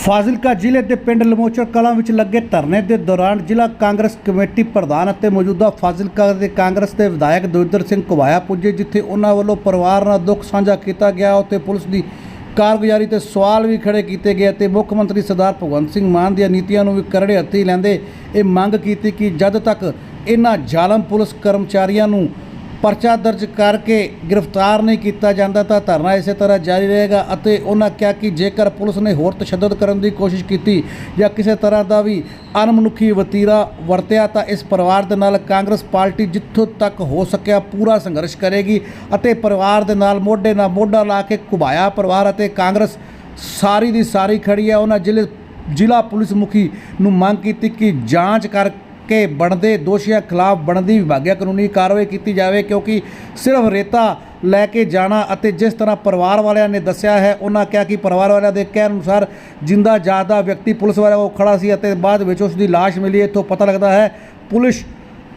ਫਾਜ਼ਿਲਕਾ ਜ਼ਿਲ੍ਹੇ ਦੇ ਪਿੰਡ ਲਮੋਚਰ ਕਲਾਂ ਵਿੱਚ ਲੱਗੇ ਧਰਨੇ ਦੇ ਦੌਰਾਨ ਜ਼ਿਲ੍ਹਾ ਕਾਂਗਰਸ ਕਮੇਟੀ ਪ੍ਰਧਾਨ ਅਤੇ ਮੌਜੂਦਾ ਫਾਜ਼ਿਲਕਾ ਦੇ ਕਾਂਗਰਸ ਦੇ ਵਿਧਾਇਕ ਦਵਿੰਦਰ ਸਿੰਘ ਘੁਬਾਇਆ ਪੁੱਜੇ, ਜਿੱਥੇ ਉਹਨਾਂ ਵੱਲੋਂ ਪਰਿਵਾਰ ਨਾਲ ਦੁੱਖ ਸਾਂਝਾ ਕੀਤਾ ਗਿਆ। ਉੱਥੇ ਪੁਲਿਸ ਦੀ ਕਾਰਗੁਜ਼ਾਰੀ ਤੇ ਸਵਾਲ ਵੀ ਖੜੇ ਕੀਤੇ ਗਏ ਤੇ ਮੁੱਖ ਮੰਤਰੀ ਸਰਦਾਰ ਭਗਵੰਤ ਸਿੰਘ ਮਾਨ ਦੀਆਂ ਨੀਤੀਆਂ ਨੂੰ ਵੀ ਕਰੜੇ ਹੱਥੀ ਲੈਂਦੇ ਇਹ ਮੰਗ ਕੀਤੀ ਕਿ ਜਦ ਤੱਕ ਇਹਨਾਂ ਜ਼ਾਲਮ ਪੁਲਿਸ ਕਰਮਚਾਰੀਆਂ ਨੂੰ ਪਰਚਾ ਦਰਜ ਕਰਕੇ ਗ੍ਰਿਫਤਾਰ ਨਹੀਂ ਕੀਤਾ ਜਾਂਦਾ ਤਾਂ ਧਰਨਾ ਇਸੇ ਤਰ੍ਹਾਂ ਜਾਰੀ ਰਹੇਗਾ ਅਤੇ ਉਹਨਾਂ ਕਿਹਾ ਕਿ ਜੇਕਰ ਪੁਲਿਸ ਨੇ ਹੋਰ ਤਸ਼ੱਦਦ ਕਰਨ ਦੀ ਕੋਸ਼ਿਸ਼ ਕੀਤੀ ਜਾਂ ਕਿਸੇ ਤਰ੍ਹਾਂ ਦਾ ਵੀ ਅਨਮਨੁੱਖੀ ਵਤੀਰਾ ਵਰਤਿਆ ਤਾਂ ਇਸ ਪਰਿਵਾਰ ਦੇ ਨਾਲ ਕਾਂਗਰਸ ਪਾਰਟੀ ਜਿੱਥੋਂ ਤੱਕ ਹੋ ਸਕਿਆ ਪੂਰਾ ਸੰਘਰਸ਼ ਕਰੇਗੀ ਅਤੇ ਪਰਿਵਾਰ ਦੇ ਨਾਲ ਮੋਢੇ ਨਾਲ ਮੋਢਾ ਲਾ ਕੇ ਘੁਬਾਇਆ ਪਰਿਵਾਰ ਅਤੇ ਕਾਂਗਰਸ ਸਾਰੀ ਦੀ ਸਾਰੀ ਖੜੀ ਹੈ। ਉਹਨਾਂ ਜ਼ਿਲ੍ਹੇ ਜ਼ਿਲ੍ਹਾ ਪੁਲਿਸ ਮੁਖੀ ਨੂੰ ਮੰਗ ਕੀਤੀ ਕਿ ਜਾਂਚ ਕਰ ਕੇ ਬਣਦੇ ਦੋਸ਼ੀਆਂ ਖਿਲਾਫ ਬਣਦੀ ਵਿਭਾਗਿਆ ਕਾਨੂੰਨੀ ਕਾਰਵਾਈ ਕੀਤੀ ਜਾਵੇ, ਕਿਉਂਕਿ ਸਿਰਫ ਰੇਤਾ ਲੈ ਕੇ ਜਾਣਾ ਅਤੇ ਜਿਸ ਤਰ੍ਹਾਂ ਪਰਿਵਾਰ ਵਾਲਿਆਂ ਨੇ ਦੱਸਿਆ ਹੈ, ਉਹਨਾਂ ਕਿਹਾ ਕਿ ਪਰਿਵਾਰ ਵਾਲਿਆਂ ਦੇ ਕਹਿਣ ਅਨੁਸਾਰ ਜਿੰਦਾ ਜਾਦਾ ਵਿਅਕਤੀ ਪੁਲਿਸ ਵਾਲਿਆਂ ਕੋਲ ਖੜਾ ਸੀ ਅਤੇ ਬਾਅਦ ਵਿੱਚ ਉਸ ਦੀ ਲਾਸ਼ ਮਿਲੀ। ਇੱਥੋਂ ਪਤਾ ਲੱਗਦਾ ਹੈ, ਪੁਲਿਸ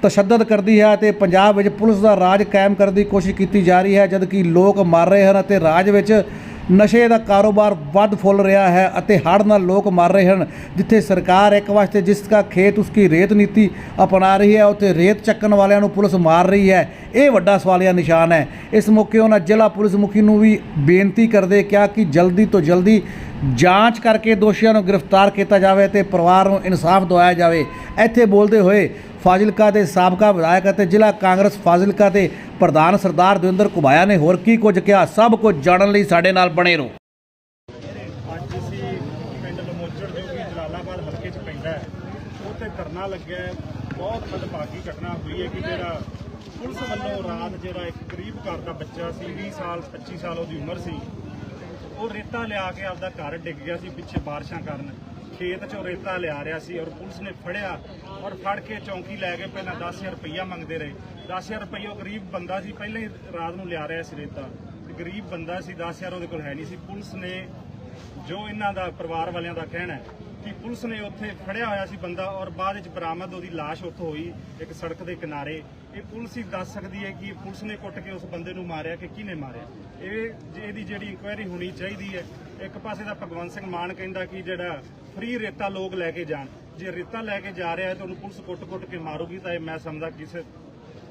ਤਸ਼ੱਦਦ ਕਰਦੀ ਹੈ ਅਤੇ ਪੰਜਾਬ ਵਿੱਚ ਪੁਲਿਸ ਦਾ ਰਾਜ ਕਾਇਮ ਕਰਨ ਦੀ ਕੋਸ਼ਿਸ਼ ਕੀਤੀ ਜਾ ਰਹੀ ਹੈ, ਜਦਕਿ ਲੋਕ ਮਰ ਰਹੇ ਹਨ ਅਤੇ ਰਾਜ ਵਿੱਚ ਨਸ਼ੇ ਦਾ ਕਾਰੋਬਾਰ ਵੱਧ ਫੁੱਲ ਰਿਹਾ ਹੈ ਅਤੇ ਹੜ੍ਹ ਨਾਲ ਲੋਕ ਮਰ ਰਹੇ ਹਨ, ਜਿੱਥੇ ਸਰਕਾਰ ਇੱਕ ਵਾਸਤੇ ਜਿਸ ਦਾ ਖੇਤ ਉਸकी ਰੇਤ ਨੀਤੀ ਅਪਣਾ ਰਹੀ ਹੈ, ਉੱਥੇ ਰੇਤ ਚੱਕਣ ਵਾਲਿਆਂ ਨੂੰ ਪੁਲਿਸ ਮਾਰ ਰਹੀ ਹੈ। ਇਹ ਵੱਡਾ ਸਵਾਲੀਆ ਨਿਸ਼ਾਨ ਹੈ। ਇਸ ਮੌਕੇ ਉਹਨਾਂ ਜ਼ਿਲ੍ਹਾ ਪੁਲਿਸ ਮੁਖੀ ਨੂੰ ਵੀ ਬੇਨਤੀ ਕਰਦੇ ਕਿਹਾ ਕਿ ਜਲਦੀ ਤੋਂ ਜਲਦੀ ਜਾਂਚ ਕਰਕੇ ਦੋਸ਼ੀਆਂ ਨੂੰ ਗ੍ਰਿਫਤਾਰ ਕੀਤਾ ਜਾਵੇ ਤੇ ਪਰਿਵਾਰ ਨੂੰ ਇਨਸਾਫ ਦਿਵਾਇਆ ਜਾਵੇ। ਇੱਥੇ ਬੋਲਦੇ ਹੋਏ ਫਾਜ਼ਿਲਕਾ ਦੇ ਸਾਬਕਾ ਵਿਧਾਇਕ ਅਤੇ ਜ਼ਿਲ੍ਹਾ ਕਾਂਗਰਸ ਫਾਜ਼ਿਲਕਾ ਦੇ ਪ੍ਰਧਾਨ ਸਰਦਾਰ ਦਵਿੰਦਰ ਕੁਬਾਇਆ ਨੇ। ਹੋਰ ਕੀ ਕੁਝ ਕਿਹਾ? ਸਭ ਕੁਝ ਜਾਣਨ ਲਈ ਸਾਡੇ ਨਾਲ ਬਣੇ ਰਹੋ। ਅੱਜ ਅਸੀਂ ਪਿੰਡ ਲਮੋਚੜ ਜੋ ਕਿ ਜਲਾਲਾਬਾਦ ਹਲਕੇ 'ਚ ਪੈਂਦਾ ਹੈ। ਉੱਥੇ ਧਰਨਾ ਲੱਗਿਆ ਬਹੁਤ ਮੰਦਭਾਗੀ ਘਟਨਾ ਹੋਈ ਹੈ ਕਿ ਜਿਹੜਾ ਪੁਲਿਸ ਵੱਲੋਂ ਰਾਤ ਜਿਹੜਾ ਇੱਕ ਗਰੀਬ ਘਰ ਦਾ ਬੱਚਾ ਸੀ 20 ਸਾਲ 25 ਸਾਲ ਉਹਦੀ ਉਮਰ ਸੀ, ਉਹ ਰੇਤਾ ਲਿਆ ਕੇ ਆਪਦਾ ਘਰ ਡਿੱਗ ਗਿਆ ਸੀ ਪਿੱਛੇ ਬਾਰਿਸ਼ਾਂ ਕਾਰਨ। ਖੇਤ 'ਚੋਂ ਰੇਤਾ ਲਿਆ ਰਿਹਾ ਸੀ ਔਰ ਪੁਲਿਸ ਨੇ ਫੜਿਆ ਔਰ ਫੜ ਕੇ ਚੌਂਕੀ ਲੈ ਕੇ ਪਹਿਲਾਂ 10000 ਰੁਪਈਆ ਮੰਗਦੇ ਰਹੇ। 10000 ਰੁਪਈਆ ਉਹ ਗਰੀਬ ਬੰਦਾ ਸੀ, ਪਹਿਲਾਂ ਹੀ ਰਾਤ ਨੂੰ ਲਿਆ ਰਿਹਾ ਸੀ ਰੇਤਾ। ਤੇ ਗਰੀਬ ਬੰਦਾ ਸੀ 10000 ਉਹਦੇ ਕੋਲ ਹੈ ਨਹੀਂ ਸੀ। ਪੁਲਿਸ ਨੇ ਜੋ ਇਹਨਾਂ ਦਾ ਪਰਿਵਾਰ ਵਾਲਿਆਂ ਦਾ ਕਹਿਣਾ ਹੈ ਕਿ ਪੁਲਿਸ ਨੇ ਉੱਥੇ ਫੜਿਆ ਹੋਇਆ ਸੀ ਬੰਦਾ ਔਰ ਬਾਅਦ ਵਿੱਚ ਬਰਾਮਦ ਉਹਦੀ ਲਾਸ਼ ਉੱਥੋਂ ਹੋਈ, ਇੱਕ ਸੜਕ ਦੇ ਕਿਨਾਰੇ। ਇਹ ਪੁਲਿਸ ਹੀ ਦੱਸ ਸਕਦੀ ਹੈ ਕਿ ਪੁਲਿਸ ਨੇ ਕੁੱਟ ਕੇ ਉਸ ਬੰਦੇ ਨੂੰ ਮਾਰਿਆ ਕਿ ਕਿਹਨੇ ਮਾਰਿਆ। ਇਹ ਜੇ, ਇਹਦੀ ਜਿਹੜੀ ਇਨਕੁਆਇਰੀ ਹੋਣੀ ਚਾਹੀਦੀ ਹੈ, ਇੱਕ ਪਾਸੇ ਦਾ ਭਗਵੰਤ ਸਿੰਘ ਮਾਨ ਕਹਿੰਦਾ ਕਿ ਜਿਹੜਾ ਫ੍ਰੀ ਰੇਤਾ ਲੋਕ ਲੈ ਕੇ ਜਾਣ। ਜੇ ਰੇਤਾ ਲੈ ਕੇ ਜਾ ਰਿਹਾ ਹੈ ਤਾਂ ਉਹਨੂੰ ਪੁਲਿਸ ਕੁੱਟ-ਕੁੱਟ ਕੇ ਮਾਰੂਗੀ ਤਾਂ ਇਹ ਮੈਂ ਸਮਝਦਾ ਕਿਸੇ,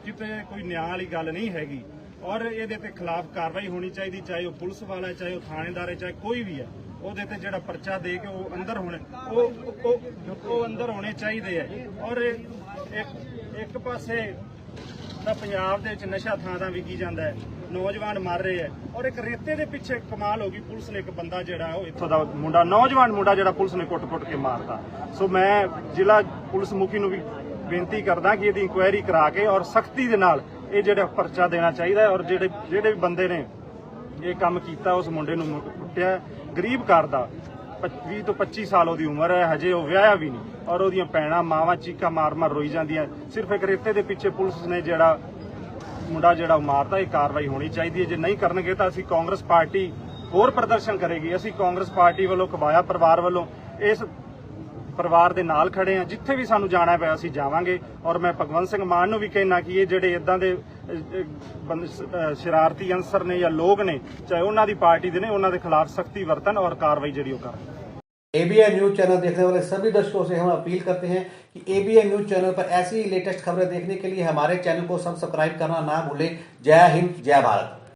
ਕਿਤੇ ਕੋਈ ਨਿਆਂ ਵਾਲੀ ਗੱਲ ਨਹੀਂ ਹੈਗੀ। ਔਰ ਇਹਦੇ ਤੇ ਖਿਲਾਫ ਕਾਰਵਾਈ ਹੋਣੀ ਚਾਹੀਦੀ, ਚਾਹੇ ਉਹ ਪੁਲਿਸ ਵਾਲਾ ਹੈ, ਚਾਹੇ ਉਹ ਥਾਣੇਦਾਰ ਹੈ, ਚਾਹੇ ਕੋਈ ਵੀ ਹੈ, ਉਹਦੇ ਤੇ ਜਿਹੜਾ ਪਰਚਾ ਦੇ ਕੇ ਉਹ ਅੰਦਰ ਹੋਣੇ, ਉਹ ਉਹ ਉਹ ਅੰਦਰ ਹੋਣੇ ਚਾਹੀਦੇ ਆ। ਔਰ ਇੱਕ ਇੱਕ ਪਾਸੇ ਤਾਂ ਪੰਜਾਬ ਦੇ ਵਿੱਚ ਨਸ਼ਾ ਥਾਂ ਥਾਂ ਵਿਕੀ ਜਾਂਦਾ ਹੈ, ਨੌਜਵਾਨ ਮਰ ਰਹੇ ਹੈ, ਔਰ ਇੱਕ ਰੇਤੇ ਦੇ ਪਿੱਛੇ ਕਮਾਲ ਹੋ ਗਈ, ਪੁਲਿਸ ਨੇ ਇੱਕ ਬੰਦਾ ਜਿਹੜਾ ਉਹ ਇੱਥੋਂ ਦਾ ਮੁੰਡਾ, ਨੌਜਵਾਨ ਮੁੰਡਾ ਜਿਹੜਾ ਪੁਲਿਸ ਨੇ ਕੁੱਟ-ਕੁੱਟ ਕੇ ਮਾਰਤਾ। ਸੋ ਮੈਂ ਜ਼ਿਲ੍ਹਾ ਪੁਲਿਸ ਮੁਖੀ ਨੂੰ ਵੀ ਬੇਨਤੀ ਕਰਦਾ ਕਿ ਇਹਦੀ ਇਨਕੁਆਇਰੀ ਕਰਾ ਕੇ ਔਰ ਸਖਤੀ ਦੇ ਨਾਲ ਇਹ ਜਿਹੜਾ ਪਰਚਾ ਦੇਣਾ ਚਾਹੀਦਾ ਔਰ ਜਿਹੜੇ ਜਿਹੜੇ ਵੀ ਬੰਦੇ ਨੇ ਇਹ ਕੰਮ ਕੀਤਾ, ਉਸ ਮੁੰਡੇ ਨੂੰ ਕੁੱਟਿਆ ਗਰੀਬ ਘਰ ਦਾ 20 ਤੋਂ 25 ਸਾਲ ਉਹਦੀ ਉਮਰ ਹੈ, ਹਜੇ ਉਹ ਵਿਆਹਿਆ ਵੀ ਨਹੀਂ ਔਰ ਉਹਦੀਆਂ ਭੈਣਾਂ, ਮਾਵਾਂ ਚੀਕਾਂ ਮਾਰ-ਮਾਰ ਰੋਈ ਜਾਂਦੀਆਂ ਸਿਰਫ ਇੱਕ ਰੇਤੇ ਦੇ ਪਿੱਛੇ ਪੁਲਿਸ ਨੇ ਜਿਹੜਾ ਮੁੰਡਾ ਜਿਹੜਾ ਉਹ ਮਾਰਦਾ ਇਹ ਕਾਰਵਾਈ ਹੋਣੀ ਚਾਹੀਦੀ ਹੈ। ਜੇ ਨਹੀਂ ਕਰਨਗੇ ਤਾਂ ਅਸੀਂ ਕਾਂਗਰਸ ਪਾਰਟੀ ਹੋਰ ਪ੍ਰਦਰਸ਼ਨ ਕਰੇਗੀ। ਅਸੀਂ ਕਾਂਗਰਸ ਪਾਰਟੀ ਵੱਲੋਂ ਕਬਾਇਆ ਪਰਿਵਾਰ ਵੱਲੋਂ। ਇਸ ਪਰਿਵਾਰ ਦੇ ਨਾਲ ਖੜੇ ਆ ਜਿੱਥੇ ਵੀ ਸਾਨੂੰ ਜਾਣਾ ਪਿਆ ਅਸੀਂ ਜਾਵਾਂਗੇ ਔਰ ਮੈਂ ਭਗਵੰਤ ਸਿੰਘ ਮਾਨ ਨੂੰ ਵੀ ਕਹਿਣਾ ਕਿ ਇਹ ਜਿਹੜੇ ਇਦਾਂ ਦੇ ਅਹ, ਅਹ, ਬੰਦ- ਅਹ, ਸ਼ਰਾਰਤੀ ਅੰਸਰ ਨੇ ਜਾਂ ਲੋਕ ਨੇ ਚਾਹੇ ਉਹਨਾਂ ਦੀ ਪਾਰਟੀ ਦੇ ਨੇ ਉਹਨਾਂ ਦੇ ਖਿਲਾਫ ਸਖਤੀ ਵਰਤਨ ਔਰ ਕਾਰਵਾਈ ਜਿਹੜੀ ਉਹ ਕਰਨ एबीएन न्यूज चैनल देखने वाले सभी दर्शकों से हम अपील करते हैं कि एबीएन न्यूज चैनल पर ऐसी ही लेटेस्ट खबरें देखने के लिए हमारे चैनल को सब्सक्राइब करना ना भूलें जय हिंद जय भारत